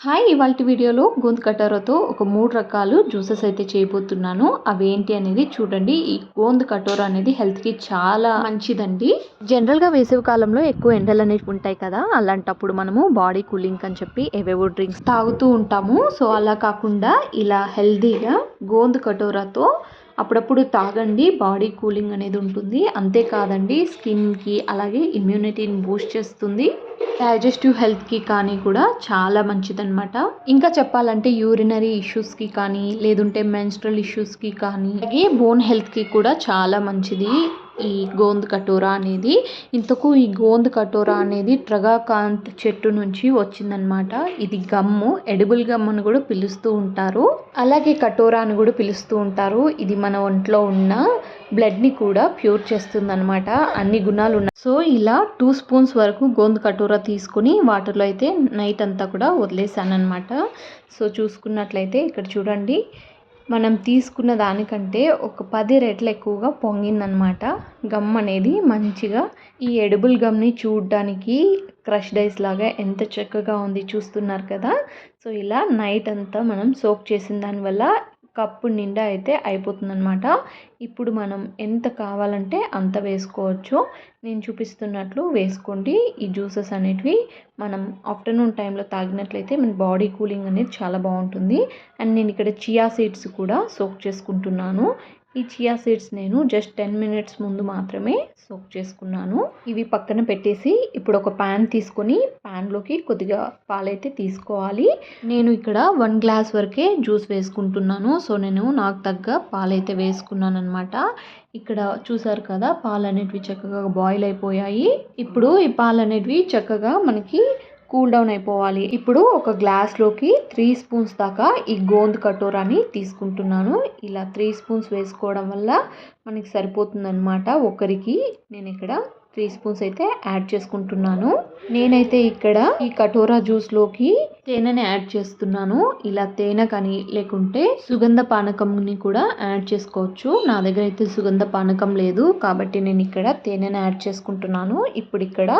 Hi ఇవాళ వీడియోలో గొంతు కటోరాతో ఒక మూడు రకాలు జ్యూసెస్ అయితే చేయబోతున్నాను. అవి ఏంటి అనేది చూడండి. ఈ గోంద్ కటోరా అనేది హెల్త్కి చాలా మంచిదండి. జనరల్గా వేసవి కాలంలో ఎక్కువ ఎండలు అనేవి ఉంటాయి కదా అలాంటప్పుడు మనము బాడీ కూలింగ్ అని చెప్పి ఏవేవో డ్రింక్స్ తాగుతూ ఉంటాము. సో అలా కాకుండా ఇలా హెల్తీగా గోంద్ కటోరాతో అప్పుడప్పుడు తాగండి. బాడీ కూలింగ్ అనేది ఉంటుంది. అంతేకాదండి స్కిన్కి అలాగే ఇమ్యూనిటీని బూస్ట్ చేస్తుంది. డైజెస్టివ్ హెల్త్కి కానీ కూడా చాలా మంచిదన్నమాట. ఇంకా చెప్పాలంటే యూరినరీ ఇష్యూస్కి కానీ లేదంటే మెన్స్ట్రల్ ఇష్యూస్కి కానీ అలాగే బోన్ హెల్త్కి కూడా చాలా మంచిది ఈ గోంద్ కటోరా అనేది. ఇంతకు ఈ గోంద్ కటోరా అనేది ట్రగాకాంత్ చెట్టు నుంచి వచ్చిందనమాట ఇది గమ్ము ఎడిబుల్ గమ్ అని కూడా పిలుస్తూ ఉంటారు. అలాగే కటోరా అని కూడా పిలుస్తూ ఉంటారు. ఇది మన ఒంట్లో ఉన్న బ్లడ్ని కూడా ప్యూర్ చేస్తుంది అనమాట అన్ని గుణాలు ఉన్నాయి సో ఇలా టూ స్పూన్స్ వరకు గోంద్ కటోరా తీసుకుని వాటర్లో అయితే నైట్ అంతా కూడా వదిలేసాను అనమాట సో చూసుకున్నట్లయితే ఇక్కడ చూడండి మనం తీసుకున్న దానికంటే ఒక పది రెట్లు ఎక్కువగా పొంగిందనమాట గమ్ అనేది మంచిగా ఈ ఎడిబుల్ గమ్ని చూడడానికి క్రష్ డైస్ లాగా ఎంత చక్కగా ఉంది చూస్తున్నారు కదా. సో ఇలా నైట్ అంతా మనం సోక్ చేసిన దానివల్ల కప్పు నిండా అయితే అయిపోతుందన్నమాట. ఇప్పుడు మనం ఎంత కావాలంటే అంత వేసుకోవచ్చు. నేను చూపిస్తున్నట్లు వేసుకోండి. ఈ జ్యూసెస్ అనేటివి మనం ఆఫ్టర్నూన్ టైంలో తాగినట్లయితే మన బాడీ కూలింగ్ అనేది చాలా బాగుంటుంది. అండ్ నేను ఇక్కడ చియా సీడ్స్ కూడా సోక్ చేసుకుంటున్నాను. ఈ చియా సీడ్స్ నేను జస్ట్ టెన్ మినిట్స్ ముందు మాత్రమే సోక్ చేసుకున్నాను. ఇవి పక్కన పెట్టేసి ఇప్పుడు ఒక ప్యాన్ తీసుకొని ప్యాన్లోకి కొద్దిగా పాలైతే తీసుకోవాలి. నేను ఇక్కడ వన్ గ్లాస్ వరకే జ్యూస్ వేసుకుంటున్నాను. సో నేను నాకు తగ్గ పాలైతే వేసుకున్నాను అనమాట ఇక్కడ చూసారు కదా పాలు అనేటివి చక్కగా బాయిల్ అయిపోయాయి. ఇప్పుడు ఈ పాలు అనేటివి చక్కగా మనకి కూల్ డౌన్ అయిపోవాలి. ఇప్పుడు ఒక గ్లాస్లోకి త్రీ స్పూన్స్ దాకా ఈ గోంద్ కటోరాని తీసుకుంటున్నాను. ఇలా త్రీ స్పూన్స్ వేసుకోవడం వల్ల మనకి సరిపోతుందన్నమాట. ఒకరికి నేను ఇక్కడ త్రీ స్పూన్స్ అయితే యాడ్ చేసుకుంటున్నాను. నేనైతే ఇక్కడ ఈ కటోరా జ్యూస్లోకి తేనెని యాడ్ చేస్తున్నాను. ఇలా తేనె కానీ లేకుంటే సుగంధ పానకంని కూడా యాడ్ చేసుకోవచ్చు. నా దగ్గర అయితే సుగంధ పానకం లేదు కాబట్టి నేను ఇక్కడ తేనెని యాడ్ చేసుకుంటున్నాను. ఇప్పుడు ఇక్కడ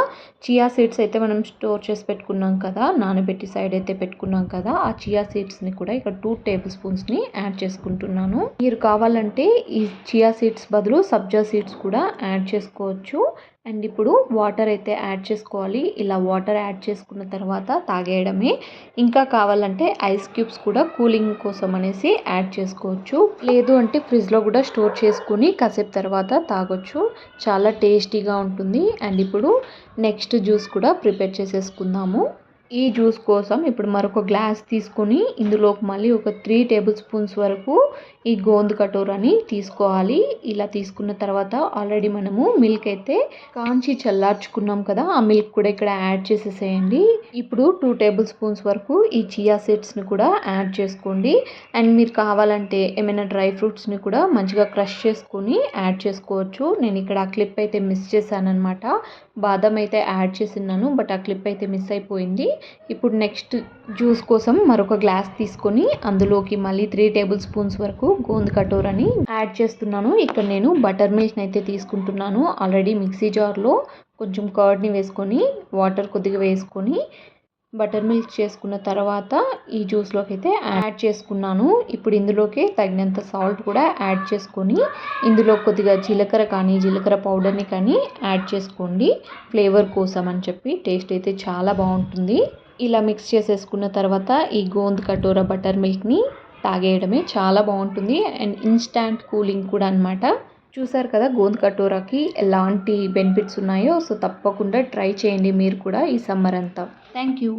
చియా సీడ్స్ అయితే మనం స్టోర్ చేసి పెట్టుకున్నాం కదా నానబెట్టి సైడ్ అయితే పెట్టుకున్నాం కదా ఆ చియా సీడ్స్ని కూడా ఇక్కడ టూ టేబుల్ స్పూన్స్ని యాడ్ చేసుకుంటున్నాను. మీరు కావాలంటే ఈ చియా సీడ్స్ బదులు సబ్జా సీడ్స్ కూడా యాడ్ చేసుకోవచ్చు. అండ్ ఇప్పుడు వాటర్ అయితే యాడ్ చేసుకోవాలి. ఇలా వాటర్ యాడ్ చేసుకున్న తర్వాత తాగేయడమే. ఇంకా కావాలంటే ఐస్ క్యూబ్స్ కూడా కూలింగ్ కోసం అనేసి యాడ్ చేసుకోవచ్చు. లేదు అంటే ఫ్రిడ్జ్లో కూడా స్టోర్ చేసుకుని కాసేపు తర్వాత తాగొచ్చు. చాలా టేస్టీగా ఉంటుంది. అండ్ ఇప్పుడు నెక్స్ట్ జ్యూస్ కూడా ప్రిపేర్ చేసేసుకుందాము. ఈ జ్యూస్ కోసం ఇప్పుడు మరొక గ్లాస్ తీసుకొని ఇందులోకి మళ్ళీ ఒక త్రీ టేబుల్ స్పూన్స్ వరకు ఈ గోంద్ కటోరని తీసుకోవాలి. ఇలా తీసుకున్న తర్వాత ఆల్రెడీ మనము మిల్క్ అయితే కాంచి చల్లార్చుకున్నాం కదా ఆ మిల్క్ కూడా ఇక్కడ యాడ్ చేసేసేయండి. ఇప్పుడు టూ టేబుల్ స్పూన్స్ వరకు ఈ చియా సీడ్స్ని కూడా యాడ్ చేసుకోండి. అండ్ మీరు కావాలంటే ఏమైనా డ్రై ఫ్రూట్స్ని కూడా మంచిగా క్రష్ చేసుకొని యాడ్ చేసుకోవచ్చు. నేను ఇక్కడ ఆ క్లిప్ అయితే మిస్ చేశాను అనమాట బాదం అయితే యాడ్ చేసిన్నాను బట్ ఆ క్లిప్ అయితే మిస్ అయిపోయింది. ఇప్పుడు నెక్స్ట్ జ్యూస్ కోసం మరొక గ్లాస్ తీసుకొని అందులోకి మళ్ళీ త్రీ టేబుల్ స్పూన్స్ వరకు గోంద్ కటోరని యాడ్ చేస్తున్నాను. ఇక్కడ నేను బటర్ మిల్క్ని అయితే తీసుకుంటున్నాను. ఆల్రెడీ మిక్సీ జార్లో కొంచెం కర్డ్ని వేసుకొని వాటర్ కొద్దిగా వేసుకొని బటర్ మిల్క్ చేసుకున్న తర్వాత ఈ జ్యూస్లోకి అయితే యాడ్ చేసుకున్నాను. ఇప్పుడు ఇందులోకి తగినంత సాల్ట్ కూడా యాడ్ చేసుకొని ఇందులో కొద్దిగా జీలకర్ర కానీ జీలకర్ర పౌడర్ని కానీ యాడ్ చేసుకోండి. ఫ్లేవర్ కోసం అని చెప్పి టేస్ట్ అయితే చాలా బాగుంటుంది. ఇలా మిక్స్ చేసేసుకున్న తర్వాత ఈ గోంద్ కటోరా బటర్ మిల్క్ని తాగేయడమే చాలా బాగుంటుంది. అండ్ ఇన్స్టాంట్ కూలింగ్ కూడా అనమాట చూసారు కదా గోంద్ కటోరాకి ఎలాంటి బెనిఫిట్స్ ఉన్నాయో సో తప్పకుండా ట్రై చేయండి మీరు కూడా ఈ సమ్మర్ అంతా. Thank you.